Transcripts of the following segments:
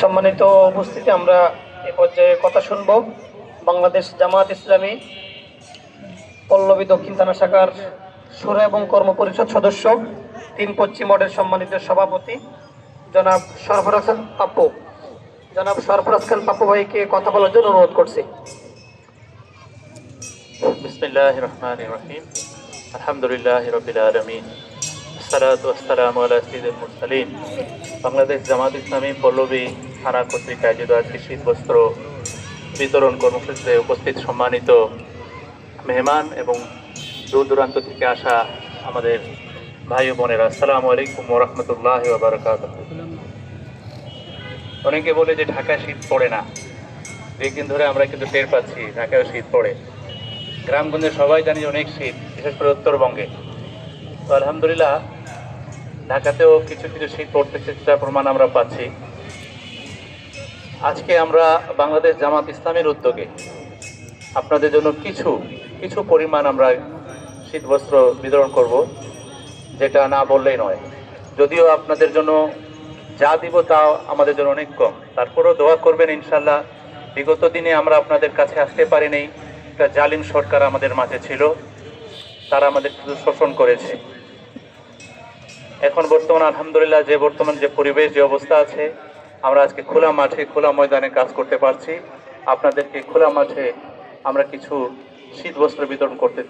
সম্মানিত উপস্থিতি, আমরা এ পর্যায়ে কথা শুনব বাংলাদেশ জামাত ইসলামী, পল্লবী দক্ষিণ থানা শাখার সুর এবং কর্ম পরিষদ সদস্য, তিন পশ্চিম ওয়ার্ডের সম্মানিত সভাপতি, জনাব সরফরাজ খান পাপ্পু। জনাব সরফরাজ খান পাপ্পু ভাইকে কথা বলার জন্য অনুরোধ করছি। আলহামদুলিল্লাহ বাংলাদেশ জামাত ইসলামী পল্লবী থানা কর্তৃক আয়োজিত আজকে শীত বস্ত্র বিতরণ কর্মসূচিতে উপস্থিত সম্মানিত মেহমান এবং দূর দূরান্ত থেকে আসা আমাদের ভাই বোনেরা, আসসালামু আলাইকুম ওরহমতুল্লাহ বারকাত অনেকে বলে যে ঢাকায় শীত পড়ে না। দুদিন ধরে আমরা কিন্তু টের পাচ্ছি ঢাকায় শীত পড়ে। গ্রামগঞ্জে সবাই জানি অনেক শীত, বিশেষ করে উত্তরবঙ্গে। তো আলহামদুলিল্লাহ ঢাকাতেও কিছু কিছু শীত পড়তেছে তার প্রমাণ আমরা পাচ্ছি। আজকে আমরা বাংলাদেশ জামাত ইসলামের উদ্যোগে আপনাদের জন্য কিছু কিছু পরিমাণ আমরা শীত বস্ত্র বিতরণ করব, যেটা না বললেই নয়। যদিও আপনাদের জন্য যা দিব তা আমাদের জন্য অনেক কম। তারপরেও দোয়া করবেন ইনশাল্লাহ বিগত দিনে আমরা আপনাদের কাছে আসতে পারিনি। একটা জালিম সরকার আমাদের মাঝে ছিল। তারা আমাদের শোষণ করেছে। এখন বর্তমান আলহামদুলিল্লাহ যে বর্তমান যে পরিবেশ, যে অবস্থা আছে, আমরা আজকে খোলা মাঠে, খোলা ময়দানে কাজ করতে পারছি। আপনাদেরকে খোলা মাঠে আমরা কিছু শীত বস্ত্র বিতরণ করতে,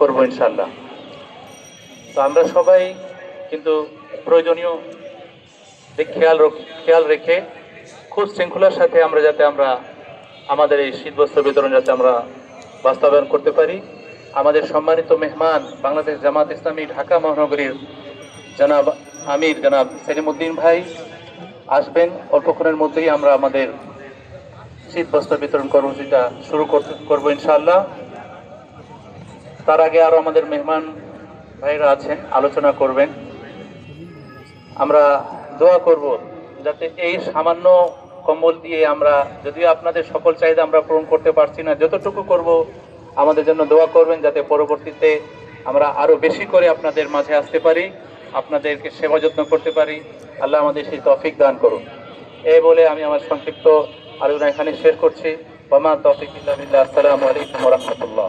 করব ইনশাল্লাহ তো আমরা সবাই কিন্তু প্রয়োজনীয় খেয়াল খেয়াল রেখে খুব শৃঙ্খলার সাথে আমরা যাতে আমরা আমাদের এই শীতবস্ত্র বিতরণ যাতে আমরা বাস্তবায়ন করতে পারি। আমাদের সম্মানিত মেহমান, বাংলাদেশ জামাত ইসলামী, ঢাকা মহানগরীর জনাব আমির, জনাব সেলিমুদ্দিন ভাই আসবেন। অল্পক্ষণের মধ্যেই আমরা আমাদের শীত বস্ত্র বিতরণ কর্মসূচিটা শুরু করব ইনশাআল্লাহ। তার আগে আরও আমাদের মেহমান ভাইরা আছেন, আলোচনা করবেন। আমরা দোয়া করব যাতে এই সামান্য কম্বল দিয়ে আমরা, যদিও আপনাদের সকল চাহিদা আমরা পূরণ করতে পারছি না, যতটুকু করব আমাদের জন্য দোয়া করবেন যাতে পরবর্তীতে আমরা আরও বেশি করে আপনাদের মাঝে আসতে পারি। আপনাদেরকে সেবা যত্ন করতে পারি। আল্লাহ আমাদের সেই তফিক দান করুন। এই বলে আমি আমার সংক্ষিপ্ত আলোচনা এখানে শেষ করছি। বামা তফিক আসসালামু আলাইকুম রহমতুল্লাহ।